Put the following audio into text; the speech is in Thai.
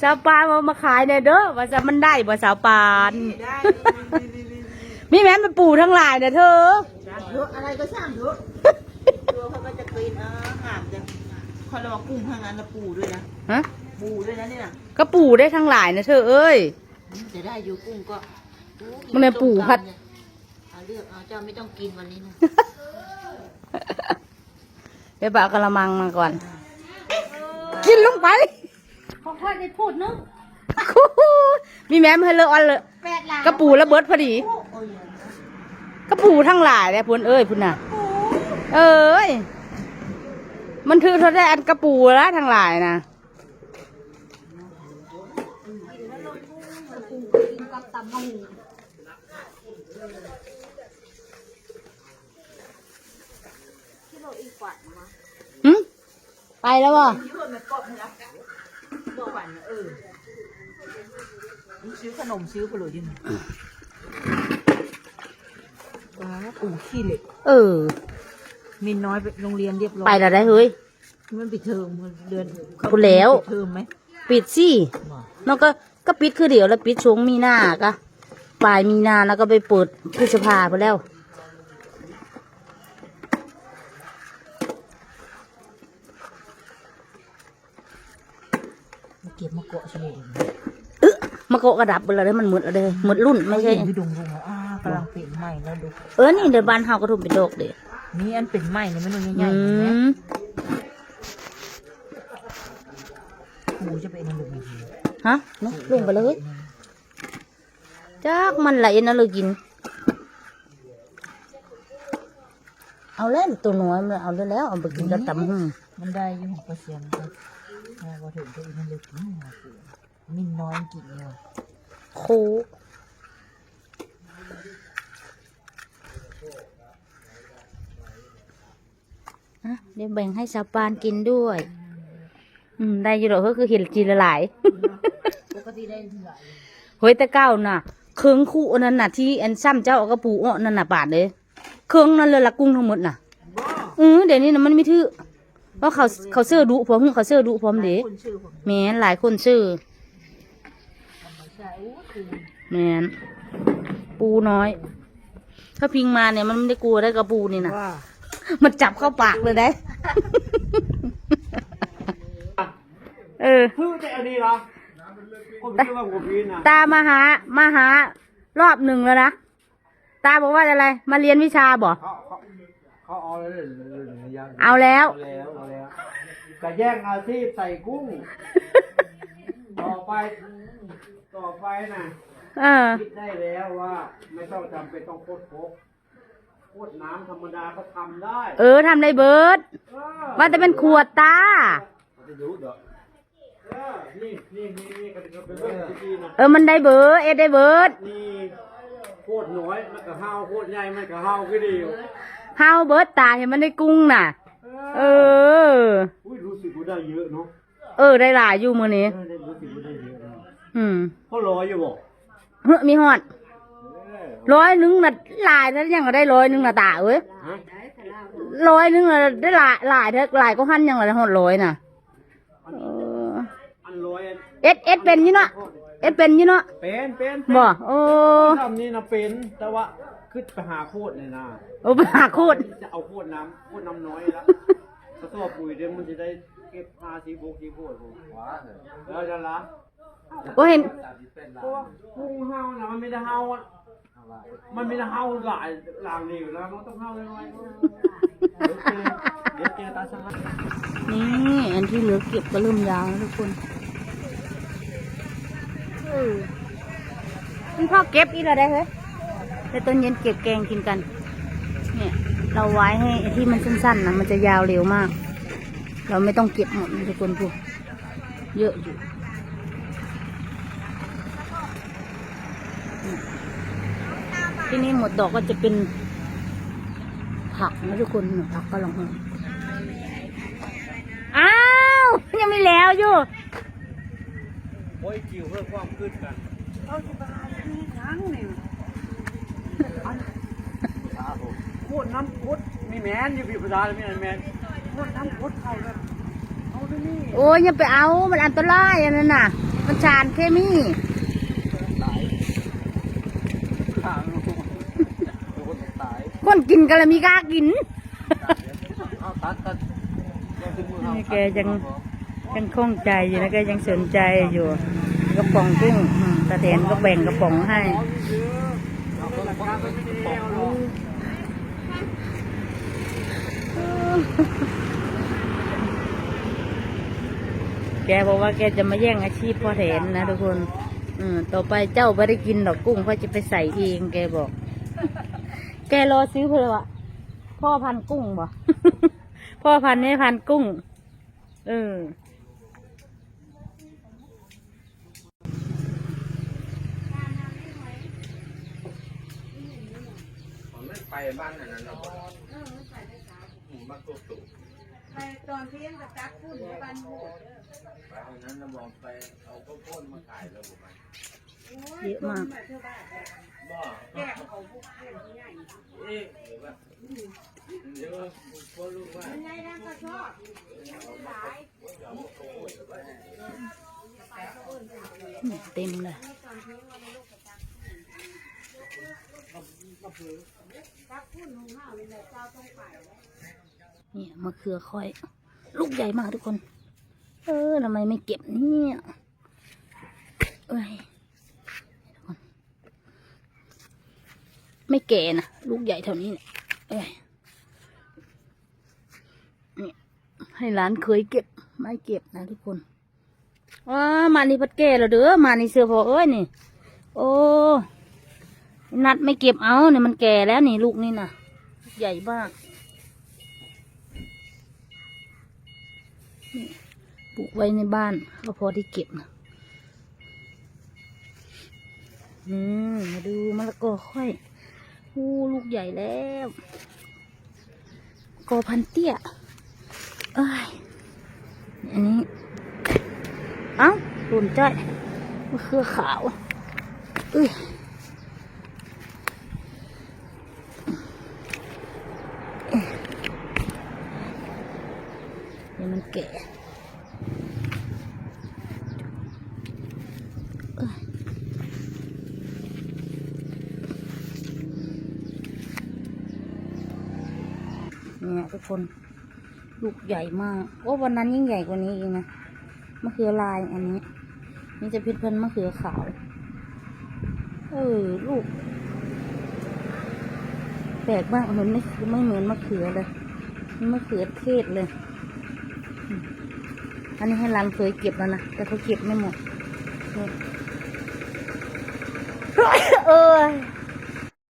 สาวปานมามาขายเนี่ยเด้อว่าจะมันได้บ่สาวปานได้มีแม่นมันปูทั้งหลายนะเธอเถอะอะไรก็ช่างเถอะตัวเขาก็จะปีนอ่าหามจะคอยระวังกุ้งทางนั้นนะปูด้วยนะฮะปูด้วยนะเนี่ยก็ปูได้ทั้งหลายนะเธอเอ้ยจะได้อยู่กุ้งก็มันเป็นปูผัดเอาเลือกเอาเจ้าไม่ต้องกินวันนี้นะเดี๋ยวปะกระมังมาก่อน กินลงไปค่อยๆได้พูดเนาะมีแม่มให้เลอะอันเลยแปดล้านกระปูระเบิดพอดี โอ้ยกระปูทั้งหลายเลยพุ่นเอ้ยพุ่นน่ะ เอ้ย มันถือเท่าได้อันกระปูแล้วทั้งหลายนะกับตำมะหูหึไปแล้วบ่ที่คนมันกรอบให้รับตัวหวา นนะเออซื้อขนมซื้อไปเลยดิว้าปูขี้เหล็กเออ มินน้อยไปโรงเรียนเรียบร้อยไปแล้วได้เฮ้ย มันปิดเทอมมันเดือนพูดแล้ว ปิดเทอมไหมปิดสิน้องก็ก็ปิดคือเดี๋ยวแล้วปิดช่วงมีนาก็ปลายมีนาแล้วก็ไปเปิดพฤษภาไปแล้ว มาเก็บมาเกาะเฉลยเออมาโกะกระดับไปแล้วเด้อมันหมดแล้วเด้อหมดรุ่นไม่ใช่พี่ดุงดุงอ่ากำลังเป็นใหม่แล้วดูเออนี่เดี๋ยวบ้านเฮาก็ทุ่มเป็นดอกเด้อนี่อันเป็นใหม่เนี่ยมันดูอืใหญ่ๆเห็นไหมมหมูจะเป็นอันดุงฮะเนาะลงไปเลยจากมันไหลนะเลยกิน เอาแล้วตัวน้อยมันเอาแล้วแล้วเอาไปกินกับตำหุ่งมันได้อยี่หกเปอร์เซ็นต์ก็ แม่ว่าถึงตัวอีกมันเล็กนิดหน่อยมินน้อยกินเนี่ยโคกอะเดี๋ยวแบ่งให้สาวปานกินด้วย อืม ได้อยู่หรอกก็คือเห็นจีละหลายปกติได้เท่าไหร่เฮ้ยแต่เก้าน่ะเครื่องคู่อันนั้นน่ะที่อันซ้ำเจ้าเอากระปูอ้อนั่นน่ะบาทเลยเครื่องนั่นเลยละกุ้งทั้งหมดน่ะ อือเดี๋ยวนี้น่ะมันไม่ถือ เพราะเขาเขาเสื้อดุพร้อมเขาเสื้อดุพร้อมเด็คนชื่อผมแม่นหลายคนซื้อไม่ใช่โอ้คือแม่นปูน้อย ถ้าพิงมาเนี่ยมันไม่ได้กลัวได้กระปูนี่นะว่ามันจับเข้าปากเลยได้ เออคือแต่อันนี้เหรอผมคิดว่าผมพีนนะตามาหามาหารอบหนึ่งแล้วนะ ตาบอกว่าอะไร มาเรียนวิชาบ่เขาเขา เขาเอาแล้วเลยเลยเลยยังเอาแล้ว เอาแล้วเอาแล้วจะแย่งอาชีพใส่กุ้ง ต่อไป ต่อไปน่ะเออ คิดได้แล้วว่า ไม่ต้องจำเป็นต้องโคตรโคกโคตรน้ำธรรมดาก็ทำได้เออทำได้เบิร์ดเออว่าจะเป็นขวดตา จะรู้เด้อเออนี่นี่นี่นี่ก็เป็นเรื่องที่นะ เออมันได้เบิร์ดเอ็ดได้เบิร์ดนี่โคตรน้อยมันก็ห้าโคตรใหญ่มันก็ห้าก็ดี อยู่เฮาเบิร์ดตาเห็นมันได้กุ้งน่ะ เออ อุ้ยรู้สึกว่าได้เยอะเนาะเออได้หลายอยู่มือนี้ เออได้รู้สึกว่าได้เยอะนะอืมเขารออยู่บอกเฮ้ยมีหอดร้อยหนึงน่ะหลายแล้วยังก็ได้ร้อยหนึงน่ะตาเอ้ยฮะร้อยหนึงน่ะได้หลายหลายเท่าหลายก็หันยังก็ได้หอดร้อยน่ะเอออันร้อยอันเอ็ดเอ็ดเป็นอยี่เนาะ เอ็ดเป็นอยี่เนาะเป็นเป็นบ่โอ้ทำนี่นะเป็นแต่ว่าขึ้นไปหาโคตรเลยนะโอ้ไปหาโคตรจะเอาโคตรน้ำโคตรน้ำน้อยแล้วกระตัวปุ๋ยเดี๋ยวมันจะได้เก็บหาสีโบกสีโพดผมแล้วจะละโอ้เห็นเพราะว่ากุ้งเฮานะมันไม่ได้เฮาอะมันไม่ได้เฮาหลายหลางนี่อยู่แล้วมันต้องเฮาน้อยๆเดี๋ยวเจอเดี๋ยวเจอตาสังนี่อันที่เหลือเก็บก็เริ่มยาวแล้วทุกคนเออ คุณพ่อเก็บอีกแล้วได้เฮ้ยแต่ตอนเย็นเก็บแกงกินกัน เนี่ย เราไว้ให้ที่มันสั้นๆนะมันจะยาวเร็วมาก เราไม่ต้องเก็บหมดนะทุกคนพวกเยอะอยู่ที่นี่หมดดอกก็จะเป็นผักนะทุกคนผักก็ลองอ้าว ยังไม่แล้วอยู่ โอ้ยจิ๋วเพื่อความขึ้นกันโคตรน้ำพุดมีแมนอยู่พี่ประธานมีอะไรแมนโคตรน้ำพุดเข้าแล้วเอาที่นี่โอ้ยอย่าไปเอา มันอันตรายอันนั้นน่ะ มันสารเคมีตายข้างโดนตายคนกินกันแล้วมีกล้ากินเอาตัดตัดยังถึงมือเอานี่แกยัง ยังคล่องใจอยู่นะแกยังสนใจอยู่กระป๋องกุ้งตาแทนก็แบ่งกระป๋องให้แกบอกว่าแกจะมาแย่งอาชีพพ่อแทนนะทุกคนอืมต่อไปเจ้าไม่ได้กินดอกกุ้งเขาจะไปใส่เองแกบอก แกรอซื้อเพื่อวะพ่อพันกุ้งบ่ พ่อพันไม่พันกุ้ง เออ ไม่ไปบ้านนั้นหรอกหมูมากตุกไปตอนเที่ยงกับจักพุ่นไปบ้านหมูไปเอานั้นเราบอกไปเอาข้าวโพดมาขายแล้วผมไปเยอะมากบ่แก้เขาพวกเพื่อนใหญ่เอ๊ะเดี๋ยวว่าเดี๋ยวพ่อลูกว่าใหญ่นั่นก็ชอบเต็มเลยเเนี่ยมะเขือค่อย ลูกใหญ่มากทุกคน เออทำไมไม่เก็บเนี่ยเอ้ยไม่แก่นะลูกใหญ่เท่านี้เนี่ยเอ้ยเนี่ยให้ร้านเคยเก็บ ไม่เก็บนะทุกคนว้ามานี่พัดแก่แล้วเด้อมานี่เสือพอเอ้ยนี่ โอ้ นัดไม่เก็บเอาเนี่ยมันแก่แล้วนี่ลูกนี่นะใหญ่มากปลูกไว้ในบ้านก็พอที่เก็บนะอืมมาดูมะละกอค่อยโอ้ลูกใหญ่แล้วกอพันเตี้ยเอ้ยอันนี้ เอ้าหล่นจ้อยมะเขือขาวเอ้ยนี่มัน แก่เนี่ยทุกคนลูกใหญ่มากโอ้วันนั้นยิ่งใหญ่กว่านี้อีกนะมะเขือลายอันนี้ นี่จะพิษเพิ่นมะเขือขาว เออลูก แปลกมากเหมือนไม่ไม่เหมือนมะเขือเลยมันมะเขือเทศเลย อันนี้ให้ร้านเคยเก็บแล้วนะ แต่เขาเก็บไม่หมด เออ